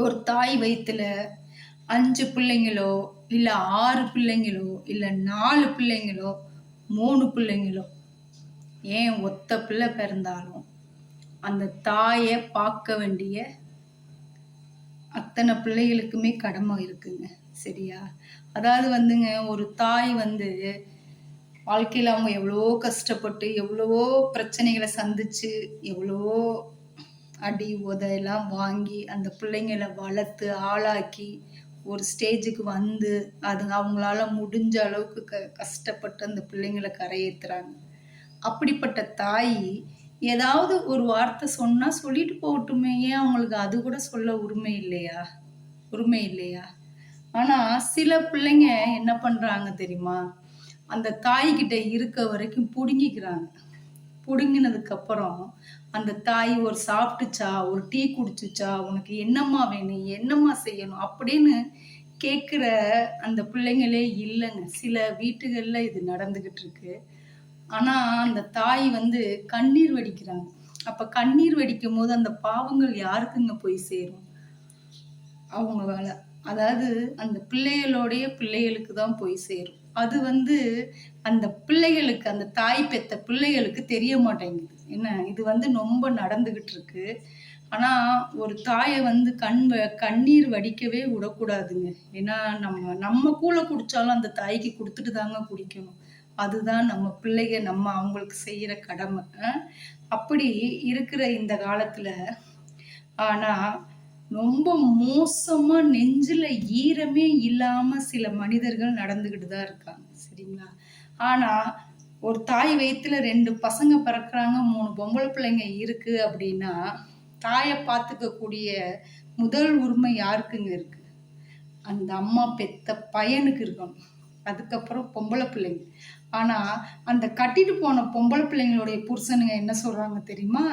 ஒரு தாய் வயித்துல அஞ்சு பிள்ளைங்களோ இல்லை ஆறு பிள்ளைங்களோ இல்லை நாலு பிள்ளைங்களோ மூணு பிள்ளைங்களோ ஏன் ஒத்த பிள்ளை பிறந்தாலும் அந்த தாயை பார்க்க வேண்டிய அத்தனை பிள்ளைகளுக்குமே கடமை இருக்குங்க. சரியா? அதாவது வந்துங்க ஒரு தாய் வந்து வாழ்க்கையில் அவங்க எவ்வளவோ கஷ்டப்பட்டு எவ்வளவோ பிரச்சனைகளை சந்திச்சு எவ்வளவோ அடி உதையெல்லாம் வாங்கி அந்த பிள்ளைங்களை வளர்த்து ஆளாக்கி ஒரு ஸ்டேஜுக்கு வந்து அது அவங்களால முடிஞ்ச அளவுக்கு க கஷ்டப்பட்டு அந்த பிள்ளைங்களை கரையேற்றுறாங்க அப்படிப்பட்ட தாய் ஏதாவது ஒரு வார்த்தை சொன்னால் சொல்லிட்டு போகட்டுமே. ஏன் அவங்களுக்கு அது கூட சொல்ல உரிமை இல்லையா? உரிமை இல்லையா? ஆனால் சில பிள்ளைங்க என்ன பண்ணுறாங்க தெரியுமா? அந்த தாய்கிட்ட இருக்க வரைக்கும் பிடுங்கிக்கிறாங்க. பிடுங்கினதுக்கப்புறம் அந்த தாய் ஒரு சாப்பிட்டுச்சா ஒரு டீ குடிச்சுச்சா உனக்கு என்னம்மா வேணும் என்னம்மா செய்யணும் அப்படின்னு கேட்குற அந்த பிள்ளைங்களே இல்லைங்க. சில வீட்டுகளில் இது நடந்துக்கிட்டு இருக்கு. ஆனால் அந்த தாய் வந்து கண்ணீர் வடிக்கிறாங்க. அப்போ கண்ணீர் வடிக்கும் போது அந்த பாவங்கள் யாருக்குங்க போய் சேரும்? அவங்க வேலை அதாவது அந்த பிள்ளைகளோடைய பிள்ளைகளுக்கு தான் போய் சேரும். அது வந்து அந்த பிள்ளைகளுக்கு அந்த தாய் பெத்த பிள்ளைகளுக்கு தெரிய மாட்டேங்குது. என்ன? இது வந்து ரொம்ப நடந்துகிட்டு இருக்கு ஆனால் ஒரு தாயை வந்து கண் கண்ணீர் வடிக்கவே விடக்கூடாதுங்க. ஏன்னா நம்ம நம்ம கூட குடித்தாலும் அந்த தாய்க்கு கொடுத்துட்டு தாங்க குடிக்கணும். அதுதான் நம்ம பிள்ளைங்க நம்ம அவங்களுக்கு செய்கிற கடமை. அப்படி இருக்கிற இந்த காலத்தில் ஆனால் ரொம்ப மோசமாக நெஞ்சில் ஈரமே இல்லாமல் சில மனிதர்கள் நடந்துக்கிட்டு தான் இருக்காங்க சரிங்களா? ஆனால் ஒரு தாய் வயிற்றுல ரெண்டு பசங்க பிறக்கிறாங்க மூணு பொம்பளை பிள்ளைங்க இருக்குது அப்படின்னா தாயை பார்த்துக்கக்கூடிய முதல் உரிமை யாருக்குங்க இருக்குது அந்த அம்மா பெத்த பையனுக்கு இருக்கணும். அதுக்கப்புறம் பொம்பளை பிள்ளைங்க. ஆனால் அந்த கட்டிட்டு போன பொம்பளை பிள்ளைங்களுடைய புருஷனுங்க என்ன சொல்கிறாங்க தெரியுமா?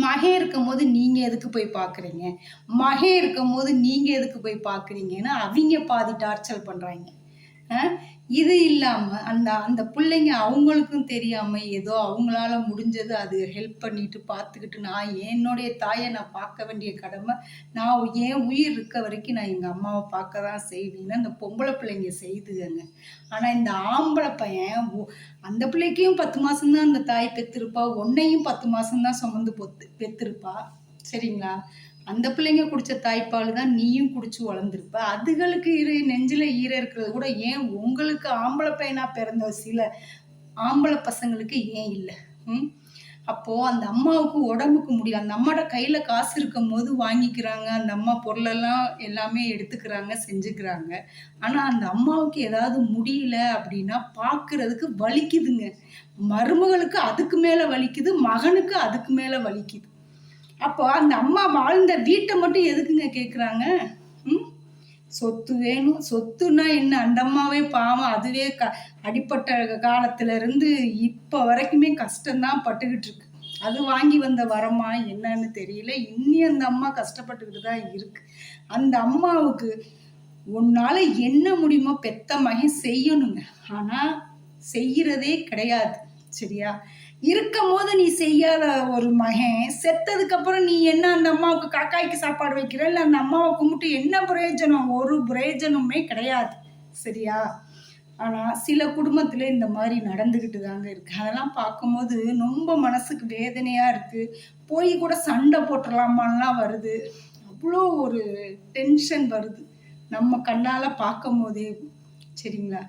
மகே இருக்கும் போது நீங்கள் எதுக்கு போய் பார்க்குறீங்க மகே இருக்கும் போது நீங்கள் எதுக்கு போய் பார்க்குறீங்கன்னு அவங்க பாதி டார்ச்சர் பண்ணுறாங்க இது இல்லாமல் அந்த அந்த பிள்ளைங்க அவங்களுக்கும் தெரியாமல் ஏதோ அவங்களால முடிஞ்சது அது ஹெல்ப் பண்ணிட்டு பார்த்துக்கிட்டு நான் என்னுடைய தாயை நான் பார்க்க வேண்டிய கடமை நான் என் உயிர் இருக்க வரைக்கும் நான் எங்கள் அம்மாவை பார்க்க தான் செய்வேன்னு அந்த பொம்பளை பிள்ளைங்க செய்துங்க ஆனால் இந்த ஆம்பளை பையன் அந்த பிள்ளைக்கும் பத்து மாதம்தான் அந்த தாய் பெற்றிருப்பா உன்னையும் பத்து மாதம்தான் சுமந்து பொத்து பெற்றிருப்பா சரிங்களா? அந்த பிள்ளைங்க குடிச்ச தாய்ப்பால் தான் நீயும் குடிச்சு வளர்ந்துருப்ப. அதுகளுக்கு இரு நெஞ்சில் ஈர இருக்கிறது கூட ஏன் உங்களுக்கு ஆம்பளை பையனா பிறந்த சில ஆம்பளை பசங்களுக்கு ஏன் இல்லை? ம்? அப்போது அந்த அம்மாவுக்கு உடம்புக்கு முடியல. அந்த அம்மாவோட கையில் காசு இருக்கும் போது வாங்கிக்கிறாங்க. அந்த அம்மா பொருளெல்லாம் எல்லாமே எடுத்துக்கிறாங்க செஞ்சுக்கிறாங்க. ஆனால் அந்த அம்மாவுக்கு ஏதாவது முடியல அப்படின்னா பார்க்குறதுக்கு வலிக்குதுங்க. மருமகளுக்கு அதுக்கு மேலே வலிக்குது மகனுக்கு அதுக்கு மேலே வலிக்குது. அப்போ அந்த அம்மா வாழ்ந்த வீட்டை மட்டும் எதுக்குங்க கேட்குறாங்க ம்? சொத்து வேணும். சொத்துனா என்ன? அந்த அம்மாவே பாவம். அதுவே க அடிப்பட்ட காலத்துல இருந்து இப்போ வரைக்குமே கஷ்டம்தான் பட்டுக்கிட்டு இருக்கு. அது வாங்கி வந்த வரமா? என்னன்னு தெரியல. இன்னி அந்த அம்மா கஷ்டப்பட்டுக்கிட்டு தான் இருக்கு. அந்த அம்மாவுக்கு உன்னால என்ன முடியுமோ பெத்த மகன் செய்யணுங்க. ஆனா செய்யறதே கிடையாது. சரியா? இருக்கும் போது நீ செய்யாத ஒரு மகன் செத்ததுக்கு அப்புறம் நீ என்ன அந்த அம்மாவுக்கு காக்காய்க்கு சாப்பாடு வைக்கிற? இல்லை அந்த அம்மாவை கும்பிட்டு என்ன பிரயோஜனம்? ஒரு பிரயோஜனமே கிடையாது. சரியா? ஆனால் சில குடும்பத்தில் இந்த மாதிரி நடந்துக்கிட்டு தாங்க இருக்குது அதெல்லாம் பார்க்கும்போது ரொம்ப மனசுக்கு வேதனையாக இருக்குது போய் கூட சண்டை போட்டுடலாமான்லாம் வருது. அவ்வளோ ஒரு டென்ஷன் வருது. நம்ம கண்ணால் பார்க்கும் போதே சரிங்களா?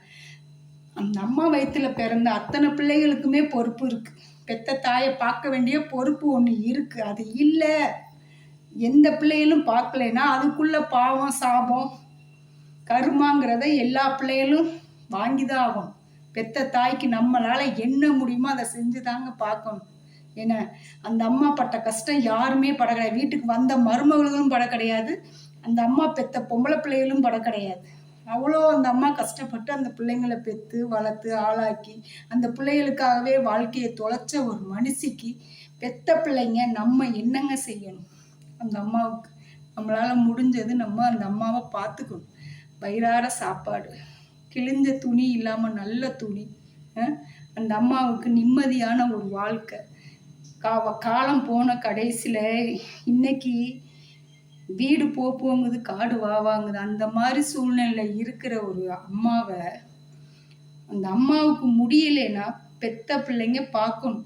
அந்த அம்மா வயிற்றில் பிறந்த அத்தனை பிள்ளைகளுக்குமே பொறுப்பு இருக்குது பெத்த தாயை பார்க்க வேண்டிய பொறுப்பு ஒன்று இருக்குது அது இல்லை. எந்த பிள்ளைகளும் பார்க்கலைன்னா அதுக்குள்ளே பாவம் சாபம் கருமாங்கிறத எல்லா பிள்ளைகளும் வாங்கி தான் ஆகும் பெத்த தாய்க்கு நம்மளால் என்ன முடியுமோ அதை செஞ்சு தாங்க பார்க்கணும். ஏன்னா அந்த அம்மா பட்ட கஷ்டம் யாருமே பட கிடையாது வீட்டுக்கு வந்த மருமகளும் பட கிடையாது. அந்த அம்மா பெத்த பொம்பளை பிள்ளைகளும் பட கிடையாது. அவ்வளோ அந்த அம்மா கஷ்டப்பட்டு அந்த பிள்ளைங்களை பெற்று வளர்த்து ஆளாக்கி அந்த பிள்ளைகளுக்காகவே வாழ்க்கையை தொலைச்ச ஒரு மனுஷிக்கு பெத்த பிள்ளைங்க நம்ம என்னங்க செய்யணும்? அந்த அம்மாவுக்கு நம்மளால் முடிஞ்சது நம்ம அந்த அம்மாவை பார்த்துக்கணும். வயிறார சாப்பாடு கிழிஞ்ச துணி இல்லாமல் நல்ல துணி அந்த அம்மாவுக்கு நிம்மதியான ஒரு வாழ்க்கை. கா காலம் போன கடைசியில் இன்னைக்கு வீடு போ போங்குது காடு வா வாங்குது. அந்த மாதிரி சூழ்நிலை இருக்கிற ஒரு அம்மாவை அந்த அம்மாவுக்கு முடியலைன்னா பெத்த பிள்ளைங்க பார்க்கணும்.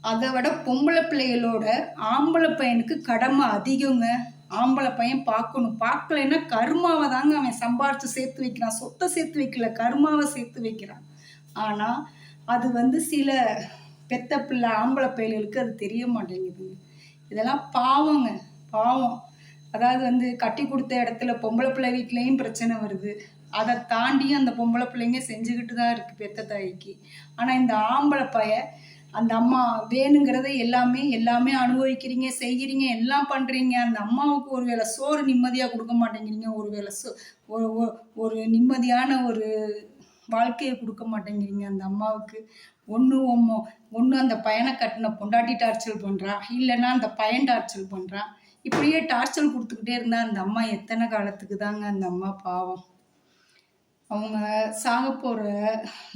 அதை விட பொம்பளை பிள்ளைகளோட ஆம்பளை பையனுக்கு கடமை அதிகங்க. ஆம்பளை பையன் பார்க்கணும். பார்க்கலைன்னா கருமாவை தாங்க அவன் சம்பாரித்து சேர்த்து வைக்கிறான். சொத்தை சேர்த்து வைக்கல கருமாவை சேர்த்து வைக்கிறான். ஆனால் அது வந்து சில பெத்த பிள்ளை ஆம்பளை பிள்ளைகளுக்கு அது தெரிய மாட்டேங்குதுங்க. இதெல்லாம் பாவங்க. பாவம். அதாவது வந்து கட்டி கொடுத்த இடத்துல பொம்பளை பிள்ளை வீட்லேயும் பிரச்சனை வருது. அதை தாண்டி அந்த பொம்பளை பிள்ளைங்க செஞ்சுக்கிட்டு தான் இருக்குது பெத்த தாய்க்கு. ஆனால் இந்த ஆம்பளை பைய அந்த அம்மா வேணுங்கிறத எல்லாமே எல்லாமே அனுபவிக்கிறீங்க செய்கிறீங்க எல்லாம் பண்ணுறீங்க அந்த அம்மாவுக்கு ஒரு வேளை சோறு நிம்மதியாக கொடுக்க மாட்டேங்கிறீங்க ஒரு வேளை சோ ஒரு ஒரு- நிம்மதியான ஒரு வாழ்க்கையை கொடுக்க மாட்டேங்கிறீங்க அந்த அம்மாவுக்கு. ஒன்று ஒம்மோ ஒன்று அந்த பையனை கட்டின பொண்டாட்டி டார்ச்சல் பண்ணுறான் இல்லைன்னா அந்த பையன் டார்ச்சல் பண்ணுறான் இப்படியே டார்ச்சர் கொடுத்துக்கிட்டே இருந்தால் அந்த அம்மா எத்தனை காலத்துக்கு தாங்க அந்த அம்மா பாவம். அவங்க சாக போகிற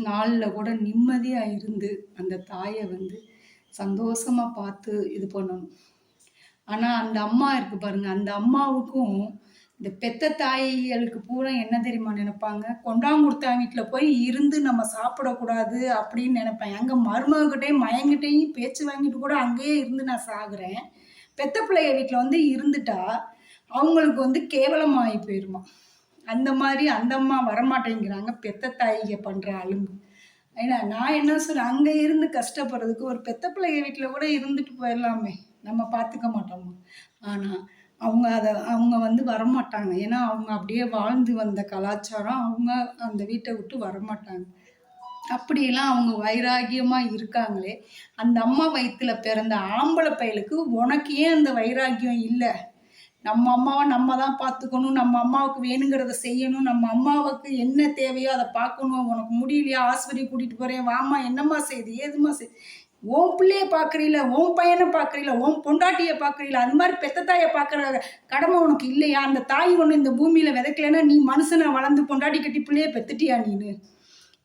நாளில் கூட நிம்மதியாக இருந்து அந்த தாயை வந்து சந்தோஷமாக பார்த்து இது பண்ணணும். ஆனால் அந்த அம்மா இருக்கு பாருங்க அந்த அம்மாவுக்கும் இந்த பெத்த தாய்களுக்கு பூரா என்ன தெரியுமா நினைப்பாங்க? கொண்டாங்குடுத்தா வீட்டில் போய் இருந்து நம்ம சாப்பிடக்கூடாது அப்படின்னு நினைப்பேன். அங்கே மருமகிட்டையும் மயங்கிட்டையும் பேச்சு வாங்கிட்டு கூட அங்கேயே இருந்து நான் சாகுறேன். பெத்த பிள்ளைய வீட்டில் வந்து இருந்துட்டா அவங்களுக்கு வந்து கேவலமாகி போயிருமா. அந்த மாதிரி அந்த அம்மா வரமாட்டேங்கிறாங்க பெத்த தாயிக பண்ணுற அலும்பு. ஏன்னா நான் என்ன சொல்கிறேன் அங்கே இருந்து கஷ்டப்படுறதுக்கு ஒரு பெத்த பிள்ளைய வீட்டில் கூட இருந்துட்டு போயிடலாமே. நம்ம பார்த்துக்க மாட்டோமா. ஆனால் அவங்க அதை அவங்க வந்து வரமாட்டாங்க. ஏன்னா அவங்க அப்படியே வாழ்ந்து வந்த கலாச்சாரம் அவங்க அந்த வீட்டை விட்டு வரமாட்டாங்க. அப்படியெல்லாம் அவங்க வைராகியமாக இருக்காங்களே. அந்த அம்மா வயிற்றில் பிறந்த ஆம்பளை பயலுக்கு உனக்கு ஏன் அந்த வைராகியம் இல்லை. நம்ம அம்மாவை நம்ம தான் பார்த்துக்கணும். நம்ம அம்மாவுக்கு வேணுங்கிறத செய்யணும். நம்ம அம்மாவுக்கு என்ன தேவையோ அதை பார்க்கணும். உனக்கு முடியலையா? ஆஸ்பத்திரி கூட்டிகிட்டு போகிறேன் வாம்மா என்னம்மா செய்யுது ஏதும்மா செய்யுது உன் பிள்ளைய பார்க்குறீல உன் பையனை பார்க்குறீல ஓம் பொண்டாட்டியை பார்க்குறீல அது மாதிரி பெத்த தாயை பார்க்குற கடமை உனக்கு இல்லையா? அந்த தாய் ஒன்று இந்த பூமியில் விதைக்கலைன்னா நீ மனுஷனை வளர்ந்து பொண்டாட்டி கட்டி பிள்ளைய பெத்துட்டியா நீனு?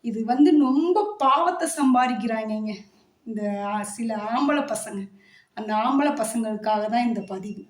இது வந்து ரொம்ப பாவத்தை சம்பாதிக்கிறாங்கங்க. இந்த சில ஆம்பளை பசங்க. அந்த ஆம்பளை பசங்களுக்காக தான் இந்த பதிவு.